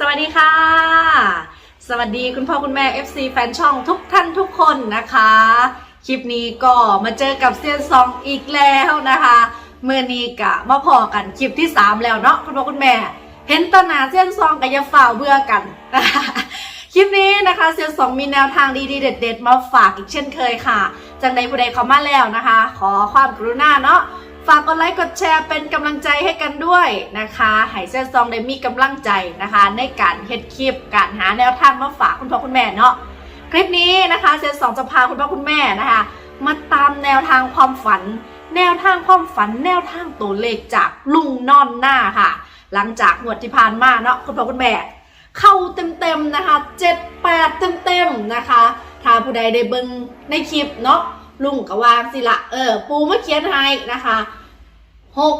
สวัสดีค่ะ สวัสดีคุณพ่อคุณแม่ FC แฟนช่องทุกท่านทุกคนนะคะ คลิปนี้ก็มาเจอกับเซียนซองอีกแล้วนะคะเมื่อนี้กะมาพอกันคลิปที่ 3 แล้วเนาะคุณพ่อคุณแม่ เห็นตอนหนาเซียนซองกับยาฝ่าเบื่อกันนะคะคลิปนี้นะคะเซียนสองมีแนวทางดีๆเด็ด ๆ มาฝากอีกเช่นเคยค่ะจากในผู้ใดเข้ามาแล้วนะคะ ขอความกรุณาเนาะ ฝากกดไลค์กดแชร์เป็นกำลังใจให้กันด้วยนะคะให้เส้นซองได้มีกำลังใจนะคะ ในการเฮ็ดคลิปการหาแนวทางมาฝากคุณพ่อคุณแม่เนาะคลิปนี้นะคะเซนสองจะพาคุณพ่อคุณแม่นะคะ มาตามแนวทางความฝัน แนวทางความฝัน แนวทางตัวเลขจากลุงนอนหน้าค่ะ หลังจากงวดที่ผ่านมาเนาะคุณพ่อคุณแม่ เข้าเต็มๆนะคะ7 8เต็มๆนะคะ ถ้าผู้ใดได้เบิ่งในคลิปเนาะลุงก็วางสิละเออปูมาเขียนให้นะคะ หก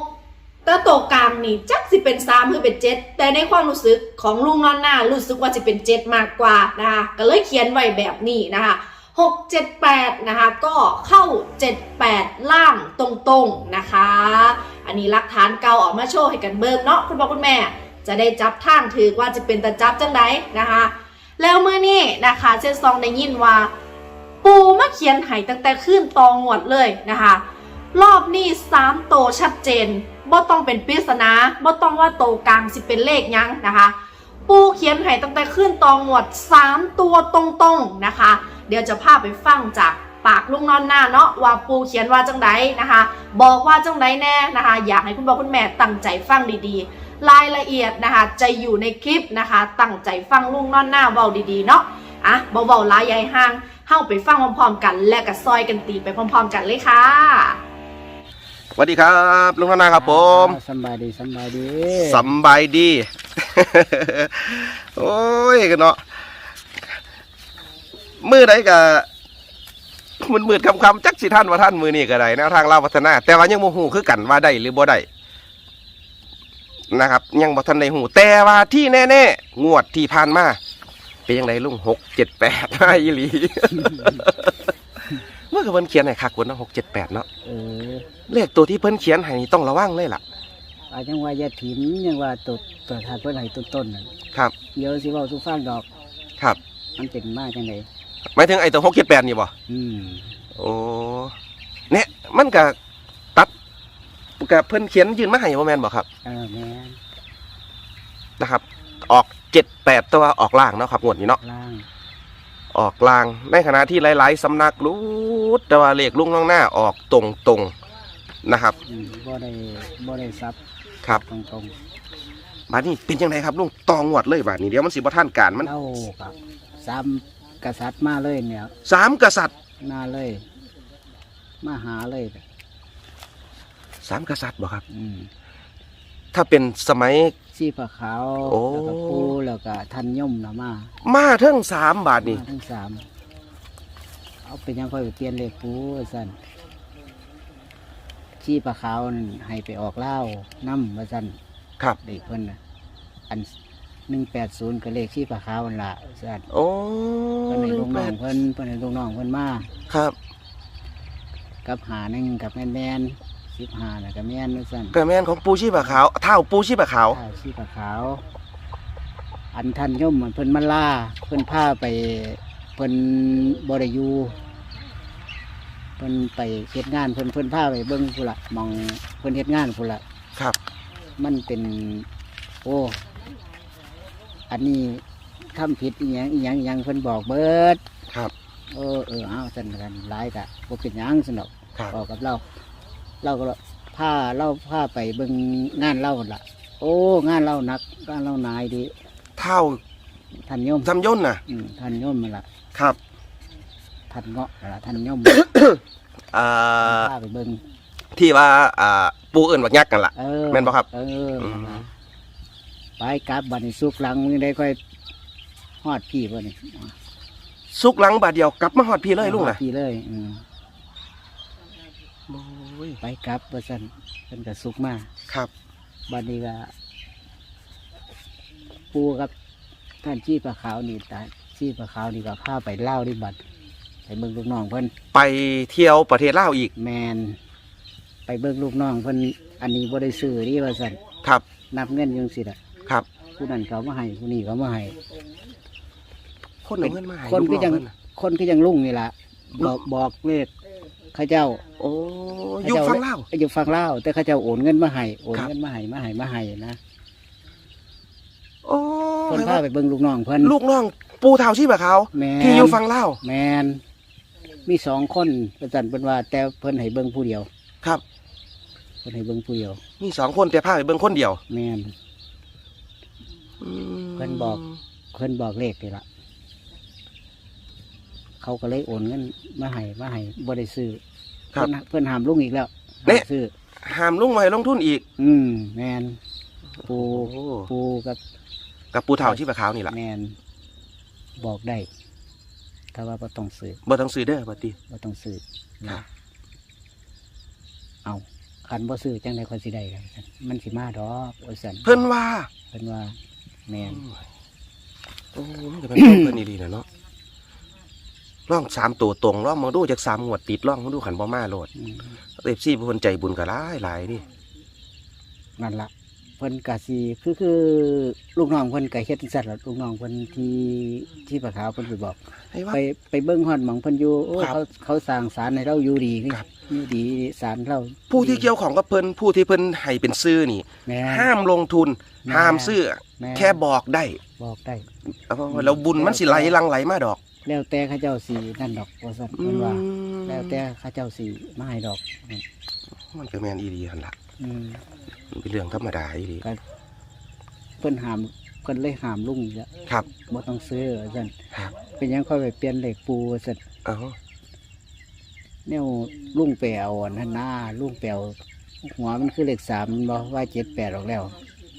ตะโตกลางนี่จักสิเป็นสามหรือเป็นเจ็ดแต่ในความรู้สึกของลุงนอนหน้ารู้สึกว่าจะเป็นเจ็ดมากกว่านะคะก็เลยเขียนไว้แบบนี้นะคะหกเจ็ดแปดนะคะก็เข้าเจ็ดแปดล่างตรงๆนะคะ อันนี้ลักฐานเก่าออกมาโชว์ให้กันเบิกเนาะคุณพ่อคุณแม่จะได้จับทางถือว่าจะเป็นตาจับจังไดนะคะ แล้วเมื่อนี้นะคะเซนซองได้ยินว่า ปูมาเขียนไห้ตั้งแต่ขึ้นตองวดเลยนะคะ รอบนี้สามโตชัดเจนบ่ต้องเป็นปริศนาบ่ต้องว่าโตกลางสิเป็นเลขยังนะคะ ปูเขียนไห้ตั้งแต่ขึ้นตองวดสามตัวตรงๆนะคะ เดี๋ยวจะพาไปฟังจากปากลุงนอนหน้าเนาะว่าปูเขียนว่าจังไดนะคะ บอกว่าจังไดแน่นะคะ อยากให้คุณพ่อคุณแม่ตั้งใจฟังดีๆ รายละเอียดนะคะจะอยู่ในคลิปนะคะ ตั้งใจฟังลุงนอนหน้าเบาดีๆเนาะอะเบาๆลายใหญ่ห่างเข้าไปฟังพร้อมๆกัน และก็ซอยกันตีไปพร้อมๆกันเลยค่ะ วัสดีครับลุงธนาครับผมอ่าสำบายดีสำบายดีสำบายดี โอ้ยกันเนาะมือใดกะมันมืดคำคำๆจักสิท่านว่าท่านมือนี่ก็ได้แนวทางเล่าพัฒนา แต่ว่ายังโมหูคือกันว่าได้หรือบ่ได้นะครับ ยังบ่ทันในหูแต่ว่าที่แน่ๆงวดที่ผ่านมาเป็นยังไงลุงหกเจ็ดแปดห้าอีหลีเมื่อกับเพิ่นเขียนให้คักกว่าเนาะหกเจ็ดแปดเนาะ เออเลขตัวที่เพิ่นเขียนให้นี่ต้องระวังเลยล่ะ อายังว่าอย่าถิ่มยังว่าตัวตัวทานเพิ่นให้ต้นต้นๆนั่นครับ เดี๋ยวสิเว้าสู่ฟังดอก ครับ มันเป็นมาจังไดหมายถึงไอ้ตัวหกเจ็ดแปดนี่บ่อืมโอ้เนี่ยมันก็ตัดกับเพิ่นเขียนยื่นมาให้บ่แม่นบ่ครับเออแม่นนะครับ ออกเจ็ดแปดตัวออกล่างเนาะครับงวดนี้เนาะล่างออกล่างในขณะที่หลาย ๆสำนักรู้แต่ว่าเลขลุงน้องหน้าออกตรงตรงๆ นะครับ อืมบ่ได้บ่ได้ซับครับตรงบาดนี้เป็นยังไงครับลุงตองวดเลยบาดนี้เดี๋ยวมันสิบ่ทันการๆมันเล่ากับสามกษัตริย์มาเลยเนี่ยสามกษัตริย์มาเลย มาหาเลยสามกษัตริย์บ่ครับ อืมถ้าเป็นสมัย ชีพขาวโอ้ แล้วก็ปูแล้วก็ทันยมน่ะมามาเทิงสามบาทนี่มาทั้งสามเอาเป็นยังค่อยไปเปลี่ยนเลขปูว่าสั่น ชีปลาขาวนั่นให้ไปออกเหล้าน้ำว่าสั่นครับเลขเพิ่นน่ะอันหนึ่งแปดศูนย์ก็เลขชีปลาขาวนั่นละสั่นโอ้เพิ่นให้ลูกแปน้องดเพิ่นเพิ่นให้ลูกน้องเพิ่นมาครับ กับหาหนึ่งกับแม่นแมนสิบหาน่ะกับแม่นว่าสั่นกระแมนของปูชีพขาวเท่าปูชีพขาว ข้าวชีปลาขาว อันท่านย่อมมันเพิ่นมาล่าเพิ่นพาไปเพิ่นบริยู เพิ่นไปเฮ็ดงานเพิ่นเพิ่นพาไปเบิ่งพุ่นละหมองเพิ่นเฮ็ดงานพุ่นละครับ มันเป็น โอ้ อันนี้ทำผิดอีหยังอีหยังอีหยังเพิ่นบอกเบิดครับ เออเออเอาสั่นกันหลายกะบ่เป็นหยังสนอกครับ บอกกับเรา เราก็พาเราพาไปเบิ่งงานเราหั่นล่ะ โอ้ งานเราหนักงานเราหนายดีเท่าท่านโยมจำย่นน่ะ อืมท่านโยมมันละครับ ท่านเงาะนั่นล่ะท่านโยมอ่าพาไปเบิ่งที่ว่าอ่าปูเอิญบักยักษ์กันล่ะ เออแม่นบ่ครับ เอออม ไปกลับบัดนี้สุกหลังมึงได้ค่อยฮอดพี่บ่นี่ซุกหลังบาทเดียวกลับมาหอดพี่เลยลุงฮอน่ะดพี่เลยอืมโอ้ยไปกลับว่าซั่นเพิ่นก็สุกมา ครับ บัดนี้ก็ปูกับท่านชีปลาขาวนี่ตาชีปลาขาวนี่ก็พาไปเล่าวที่บัด ไปเบิ่งลูกน้องเพิ่นไปเที่ยวประเทศลาวอีกแมนไปเบิ่งลูกน้องเพิ่นอันนี้บ่ได้ซื้อนี่ว่าซั่นครับนับเงินอยังสิล่ะครับ ผู้นั้นก็เอามาให้ผู้นี้ก็เอามาให้ คนเอาเงินมาให้คนลูก็น้ยังเพิ่นน่ะคนก็ยังลุงนี่ล่ะบอกบอกเลขเข้าเจ้า โอ้อยู่ฟังเล่าว อยู่ฟังเล่าวแต่เข้าเจ้าโอนเงินมาให้โอนครับ เงินมาให้มาให้มาให้นะโอ้เพิ่นพาไปเบิ่งลูกน้องเพิ่นลูกน้องปูเท่าชีพะเขา แม่นที่อยู่ฟังเล่าวแมน มีสองคนประจันเป็นว่า แต่เพิ่นให้เบิ่งผู้เดียวครับ เพิ่นให้เบิ่งผู้เดียว มีสองคนแต่พาไปเบิ่งคนเดียวแมนอืมเพิ่นบอก เพิ่นบอกเลขนี่ละเขาก็เลยโอนเงินมาให้มาให้บ่ได้ซื้อครับ เพิ่นเพิ่นห้ามลุงอีกแล้วเนี่ยห้ามซื้อห้ามลุงไว้ลงทุนอีกอืมแมนปูโอ้ปูกับกับปูเท่าชีพะเขานี่ล่ะแมนบอกได้ ถ้าว่าบ่ต้องซื้อบ่ต้องซื้อเด้อบัดนี้บ่ต้องซื้อครันะบเอาคันบ่ซื้อจังได๋ค่อยสิได้กันมันสิมาดอกโอ้ยสันเพิ่นว่าเพิ่นว่าแมนโอ้มันจะเป็นคนเพิ่นดีๆนะเนาะร่องสามตัวตรงร่องมาดูจากสามงวดติดร่องมาดูขันบ่มาโลดอืมเอฟซีเพิ่นใจบุญก็หลายหลายดินั่นละ เพิ่นกะสิคือคือลูกน้องเพิ่นกะเฮ็ดจังซั่นล่ะลูกน้องเพิ่นที่ที่ปะขาวเพิ่นไปบอกให้ว่า ไปไปเบิ่งฮอดหม่องเพิ่นอยู่โอ้ครับเขาเขาสร้างศาลให้เราอยู่ดีนี่ครับ อยู่ดีศาลเราผู้ที่เกี่ยวของกับเพิ่นผู้ที่เพิ่นให้เป็นซื้อนี่ แม่ห้ามลงทุน แม่ ห้ามซื้อม่แค่บอกได้บอกได้ เอาแล้วบุญมันสิไหลหลังไหลมาดอกแล้วแต่เขาเจ้าสินั่นดอกว่าซั่นอืเพิ่นว่า มแล้วแต่เขาเจ้าสิมาให้ดอก มันก็แม่นอีดีหั่นล่ะ อืมมันเป็นเรื่องธรรมดาอีดีเพิ่นห้ามเพิ่นเลยห้ามลุงอีกแล้วครับ บ่ต้องซื้อว่าซั่นครับ เป็นหยังค่อยไปเปลี่ยนเลขปูว่าซั่นเอาแนวลุงแปลวอันนั้นหน้าลุงแปลวหัวมันคือเลขสามมันบอกว่าเจ็ดแปดออกแล้ว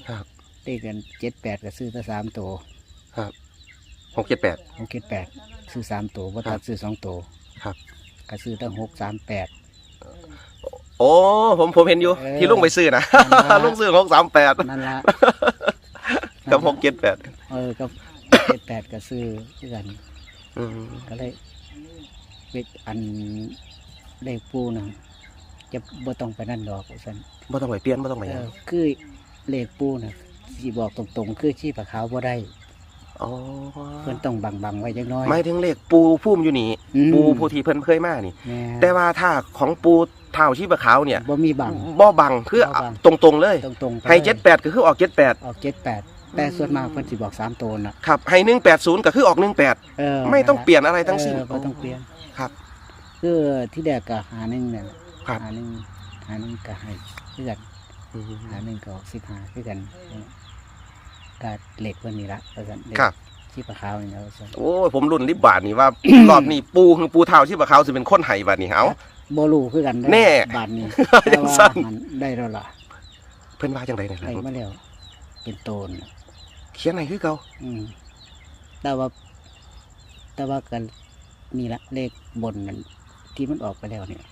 ครับ เลขกันเจ็ดแปดก็ซื้อแต่สามตัวครับหกเจ็ดแปดหกเจ็ดแปดซื้อสามตัวว่าครัตับดซื้อสองตัวครับ ก็ซื้อตั้งหกสามแปด โอ้ผมผมเห็นอยู่ เออที่ลุงไปซื้อนะ นั่นล่ะ ลุงซื้อหกสามแปดนั่นละ กับหกเจ็ดแปดเออกับเจ็ดแปดก็ซื้อด้วยกันอืมก็เลยเลขอันเลขปูนะจะบ่ต้องไปนั่นดอกสันบ่ต้องไปเปลี่ยนบ่ต้องไปหเอยังอคือเลขปูนะสีบอกตรงๆ คือชีปะขาวบ่ได้ อ๋อเพิ่นต้องบังบังๆไว้จักหน้อยหมายถึงเลขปูพุ่มอยู่นี่ อืมปูผู้ที่เพิ่นเคยมานี่แม่แต่ว่าถ้าของปู เท่าชีพขาวเนี่ยบ่มีบัง บ่บังคือบ่บัง ตรงๆเลยตรงๆไปให้เจ็ดแปดก็คือออกเจ็ดแปดออกเจ็ดแปดแต่ส่วนมากเพิ่นสิบอกสามตัวน่ะครับให้หนึ่งแปดศูนย์ก็คือออกหนึ่งแปดเออไม่ต้องเปลี่ยนอะไรทั้งสิ้น เออบ่ต้องเปลี่ยนครับ คือที่แรกก็หาหนึ่งเนี่ยครับหาหนึ่งหาหนึ่งก็ให้คือกันอืมหาหนึ่งก็ออกสิบห้าคือกันก็เหล็กเพิ่นนี่ละว่าซั่นเหล็กครับ ชีปะขาวนี่แล้วาซั่นโอ้ยผมรุ่นลิบบาทนี่ว่า รอบนี้ปูคือปูเท่าชีพขาวสิเป็นคนไห้บาทนี่เอาบ่รู้คือกันเด้อแน่บาทนี้จัแต่งว่าซั่นมันได้แล้วล่ะเพิ่นว่าจังไดเนี่ยได้มาแล้ว เป็นโตนน่ะเขียนไหนคือเก่าอืมแต่ว่า แต่ว่ากันนี่ละเลขบนนั้นที่มันออกไปแล้วเนี่ย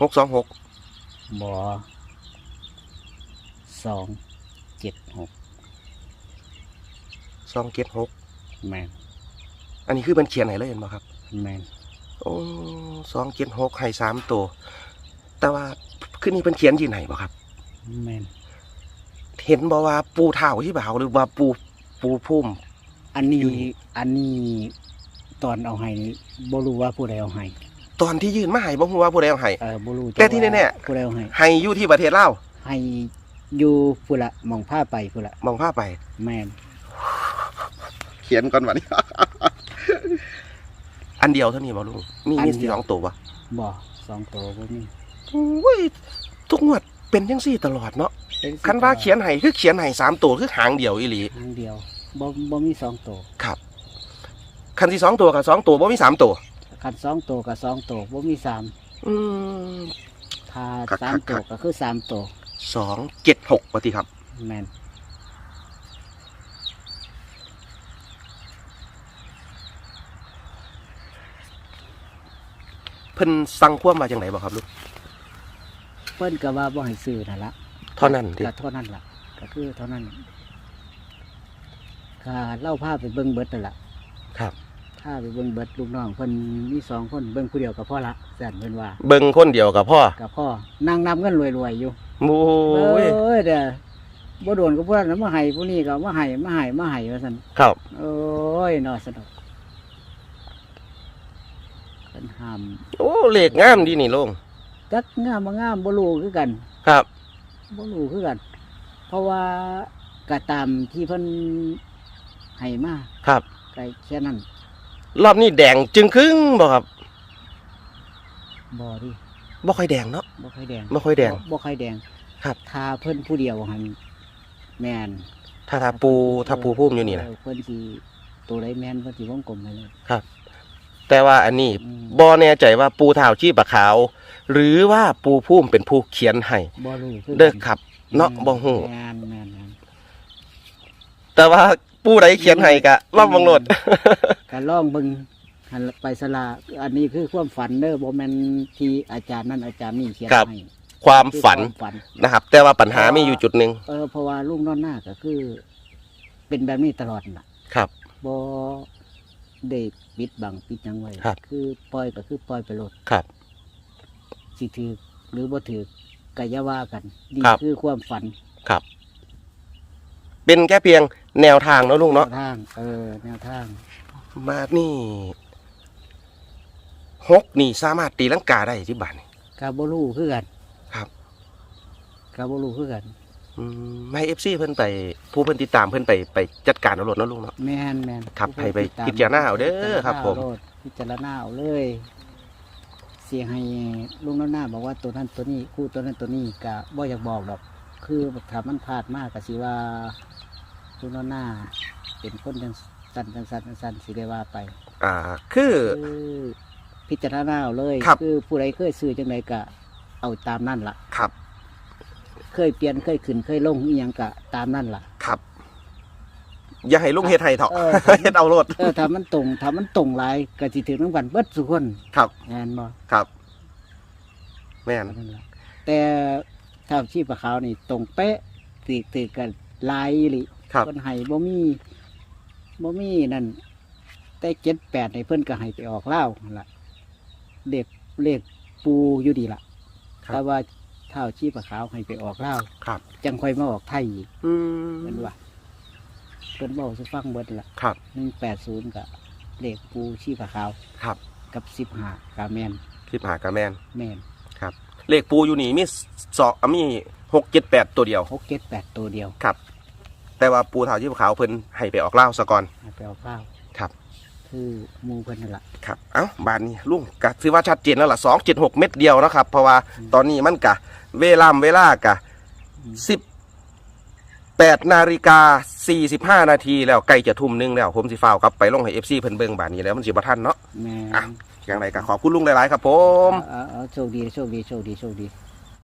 หกสองหกบอสองเจ็ดหก สองเจ็ดหกแมนอันนี้คือเป็นเขียนไหนเลยเห็นไหมครับ แมนโอ้สองเจ็ดหกให้สามตัว แต่ว่าคือนี่เป็นเขียนที่ไหนบ่ครับ แมนเห็นบอกว่าปูเท่าที่บ่าวหรือว่าปูปูพุ่ม อันนี้อยู่นี่ อันนี้ตอนเอาให้นี่บ่รู้ว่าผู้ใดเอาให้ตอนที่ยื่นมาให้บ่ฮู้ว่าผู้ใดเอาให้ เออบ่รู้แต่ที่แน่ๆๆผู้ใดเอาให้ให้อยู่ที่ประเทศลาวให้อยู่ผู้ละหมองผ้าไปผู้ละมองภาพไป แมนเขียนก่อนวันนี้ อันเดียวเท่านี้บ่ลุงมีมีสองตัวบ่บ่สองตัวบ่มีโอ้ยทุกงวดเป็นจังซี่ตลอดเนาะเป็นสิบคันว่าเขียนให้คือเขียนให้สามตัวคือหางเดียวอีหลีครั้งเดียวบ่บ่มีสองตัวครับ คันที่สองตัวกับสองตัวบ่มีสามตัว คันสองตัวกับสองตัวบ่มีสามอืม ถ้าครับสามครัตัวบก็คือสามตัว สองเจ็ดหกปฏิครับ แมน พิ่นสั่งความมาจังไหนบ่ครับลูกเพิ่นก็ว่าบ่ให้ซื้อนั่นละเท่านั้นที่ก็เท่านั้นล่ะ ก็คือเท่านั้นก็เล่าภาพไปเบิ่งเบิดนั่นล่ะครับ ถ้าไปเบิ่งเบิดลูกน้องเพิ่นมีสองคนเบิ่งผู้เดียวก็พอละแซ่นเพิ่นว่าเบิ่งคนเดียวกับพ่อก็พ่อนั่งนับเงินรวยๆอยู่โอ้เอ้ยยเด้อบ่โดนก็พวกนั้นมาให้ผู้นี้ก็มาให้มาให้มาให้ว่าซั่นครับ โอ้ยนอสนุกเพิ่น ห้ามโอ้เลขงามดีนี่ลุงจักงามบ่งามบ่รู้คือกันครับบ่รู้คือกัน เพราะว่าก็ตามที่เพิ่นให้มาครับก็แค่นั้นรอบนี้แดงจึงครึ่งบ่ครับบ่ดิบ่ค่อยแดงเนาะบ่ค่อยแดงบ่ค่อยแดง บ่ค่อยแดงครับถ้าเพิ่นผู้เดียวหันแม่นถ้าถ้าปูถ้าปูพุ่มอยู่นี่นะเเพิ่นสิตัวใดแม่นเพิ่นสิวงกลมให้เลย แต่ว่าอันนี้อืมบ่แน่ใจว่าปูเท้าชีปะขาว หรือว่าปูพุ่มเป็นผู้เขียนให้บ่รู้คือกันเด้อครับ เนาะบ่ฮู้แม่นแม่นแม่นแต่ว่าปูใดเขียนให้กะรอบบังโหลด การล่องเบิ่งหันไปสละอันนี้คือความฝันเด้อบ่แม่นที่อาจารย์นั่นอาจารย์นี่เขียนครับ ให้ความฝันคือความฝัน นะครับ แต่ว่าปัญหามีอยู่จุดหนึ่งเออเพราะว่าลุงนอนหน้าก็คือ เป็นแบบนี้ตลอดน่ะครับ บ่ได้ ปิดบังปิดหยังไว้ครับ คือปล่อยก็คือปล่อยไปโลดครับ สิถือหรือบ่ถือก็อย่าว่ากันนี่ครับ คือความฝันครับ เป็นแค่เพียงแนวทางเนาะลุงเนาะแนวทาง เออ แนวทาง มานี่ฮกนี่สามารถตีลังกาได้ที่บ้านนี่ กาบ่รู้คือกันครับ กาบ่รู้คือกันอืม ไม่เอฟซีเพิ่นไปผู้เพิ่นติดตามเพิ่นไปไปจัดการเอารถเนาะลุงเนาะ แม่นแม่นครับผู้ให้ไปติดตมพิจารณาเอาเด้อครับผม พิจารณาเอาเลย เสียให้ลุงน้าหน้าบอกว่าตัวนั้นตัวนี้คู่ตัวนั้นตัวนี้ก็บ่อยากบอกดอก คือถ้ามันพลาดมากก็สิว่าลุงน้าหน้าเป็นคนจังสันจังสันจังสันสิได้ว่าไป อ่า คือคือพิจารณาเอาเลย ครับอผู้ใดเคยซื้อจังไดก็เอาตามนั่นล่ะ ครับ เคยเปลี่ยนเคยขึ้นเคยลงอีหยังก็ตามนั่นล่ะ ครับ อย่าให้ลุงเฮ็ดให้เถาะเออ เฮ็ดเอารถเออถ้ามันตรงถ้ามันตรงหลายก็สิถึงน้ำกันเบิดสุกคนครับ แม่นบ่ครับ แม่นนั่นล่ะแต่ถ้าชีพขาวนี่ตรงเป๊ะติติกันลายอีหลิ ครับ เพิ่นให้บ่มีบ่มีนั่น แต่เจ็ดแปดในเพิ่นก็ให้ไปออกเล่าวนั่นล่ะเด็กเลขปูอยู่ดีล่ะ ครับ แต่ว่า เท่าชีพขาวให้ไปออกเล่าวครับ จังค่อยมาออกไทยอีกอืมเพิ่นว่าเพิ่นบอกสิฟังเบิดล่ะครับหนึ่งแปดศูนย์กับเลขปูชีพขาวครับกับสิบห้ากาแมนคลิปหากระแมนแมนครับ เลขปูอยู่นี่มีสองอะมีหกเจ็ดแปดตัวเดียว หกเจ็ดแปดตัวเดียวครับแต่ว่าปูเถาที่ขาวเพิ่นให้ไปออกเล่าวซะก่อนให้ไปเอาข้าวครับ คือหมูเพิ่นนั่นล่ะ ครับ เอ้าบานนี้ลุงกะถือว่าชัดเจนแล้วล่ะสองเจ็ดหกเม็ดเดียวนะครับ เพราะว่าอืมตอนนี้มันกะ เวลามเวลากะอืมสิบแปดนาฬิกาสี่สิบห้านาทีแล้วใกล้จะทุ่มหนึงแล้ว ผมสิฟ้าวกลับไปลงให้เอฟซีเพิ่นเบิ่งบานนี้แล้วมันสิบ่ทันเนาะแม่อะอย่างไรก็ขอบคุณลุงหลายๆครับผม เอาเอาเอาโชคดีโชคดีโชคดีโชคดี